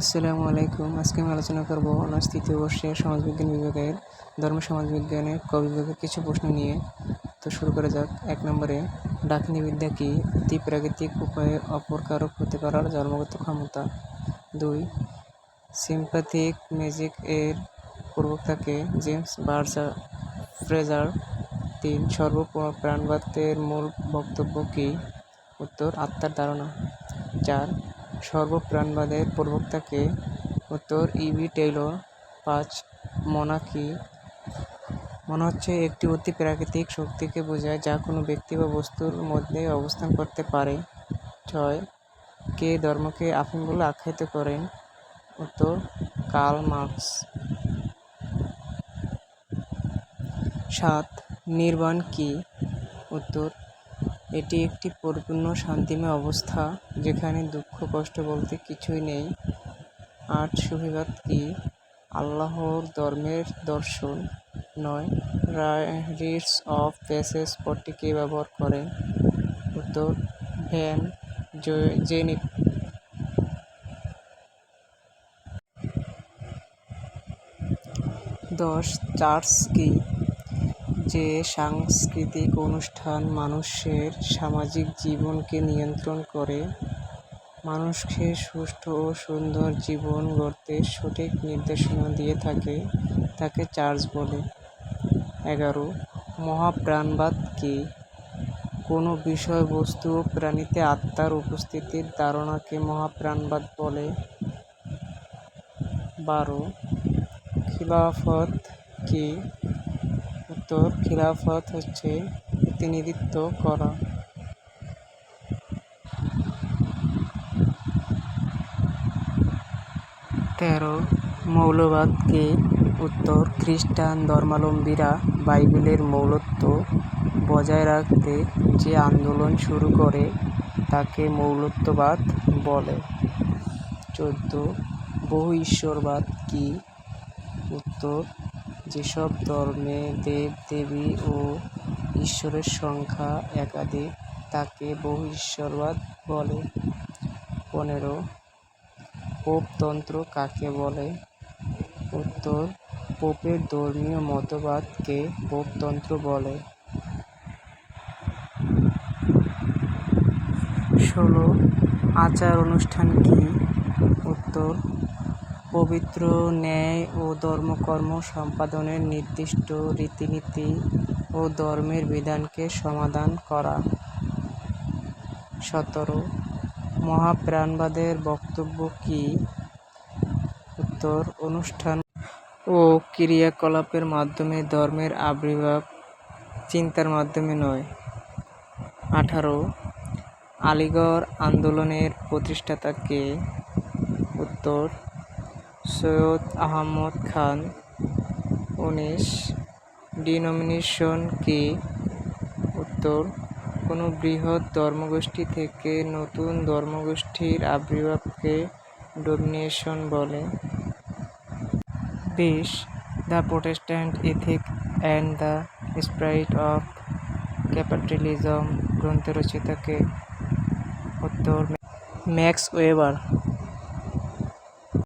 আসসালামু আলাইকুম। আজকে আমি আলোচনা করব অনার্স তৃতীয় বর্ষের সমাজবিজ্ঞান বিভাগের, ধর্ম সমাজবিজ্ঞানের ক বিভাগের কিছু প্রশ্ন নিয়ে। তো শুরু করা যাক। এক নম্বরে, ডাকিনী বিদ্যা কি অতি প্রাকৃতিক উপায়ে অপরকারক হতে পারার জন্মগত ক্ষমতা? দুই, সিম্প্যাথিক ম্যাজিক এর প্রবক্তাকে জেমস বার্সা ফ্রেজার তিন সর্ব প্রাণবাদের মূল বক্তব্য কি? উত্তর, আত্মার ধারণা। চার সর্বপ্রাণবাদের প্রবক্তাকে উত্তর ইবি টেইলর পাঁচ মনা কি মনে হচ্ছে একটি অতি প্রাকৃতিক শক্তিকে বোঝায় যা কোনো ব্যক্তি বা বস্তুর মধ্যে অবস্থান করতে পারে। ছয়, কে ধর্মকে আফিম বলে আখ্যায়িত করেন? উত্তর, কার্ল মার্কস। সাত, নির্বাণ কি? উত্তর এটি একটি পরিপূর্ণ শান্তিময় অবস্থা, যেখানে দুঃখ, কষ্ট বলতে কিছুই নেই। আট সুফিবাদ কি? আল্লাহর ধর্মের দর্শন নয়। রিটস অফ প্যাসেজ পদটি কে ব্যবহার করেন উত্তর, ভ্যান জেনিক দশ চার্চ কি? যে সাংস্কৃতিক অনুষ্ঠান মানুষের সামাজিক জীবনকে নিয়ন্ত্রণ করে, মানুষকে সুষ্ঠু ও সুন্দর জীবন গড়তে সঠিক নির্দেশনা দিয়ে থাকে, তাকে চার্চ বলে। এগারো, মহাপ্রাণবাদ কি? কোনো বিষয়বস্তু ও প্রাণীতে আত্মার উপস্থিতির ধারণাকে মহাপ্রাণবাদ বলে। বারো, খিলাফত কি? উত্তর খিলাফত হচ্ছে প্রতিনিধিত্ব করা। তেরো, মৌলবাদকে উত্তর খ্রিস্টান ধর্মাবলম্বীরা বাইবেলের মৌলত্ব বজায় রাখতে যে আন্দোলন শুরু করে, তাকে মৌলত্ববাদ বলে। চোদ্দ, বহু ঈশ্বরবাদ কি? উত্তর যেসব ধর্মে দেব দেবী ও ঈশ্বরের সংখ্যা একাধিক, তাকে বহু ঈশ্বরবাদ বলে। পনেরো, পোপতন্ত্র কাকে বলে? উত্তর, পোপের ধর্মীয় মতবাদকে পোপতন্ত্র বলে। ষোলো, আচার অনুষ্ঠান কি? উত্তর পবিত্র ন্যায় ও ধর্মকর্ম সম্পাদনের নির্দিষ্ট রীতিনীতি ও ধর্মের বিধানকে সমাধান করা। সতেরো, মহাপ্রাণবাদের বক্তব্য কি? উত্তর, অনুষ্ঠান ও ক্রিয়াকলাপের মাধ্যমে ধর্মের আবির্ভাব চিন্তার মাধ্যমে নয়। আঠারো, আলিগড় আন্দোলনের প্রতিষ্ঠাতাকে উত্তর সৈয়দ আহমদ খান, উনিশ। ডিনোমিনেশন কি? উত্তর, কোনো বৃহৎ ধর্মগোষ্ঠী থেকে নতুন ধর্মগোষ্ঠীর আবির্ভাবকে ডোমিনেশন বলে। বিশ, the Protestant ethic and the spirit of capitalism গ্রন্থ রচিতাকে। উত্তর, ম্যাক্স ওয়েবার।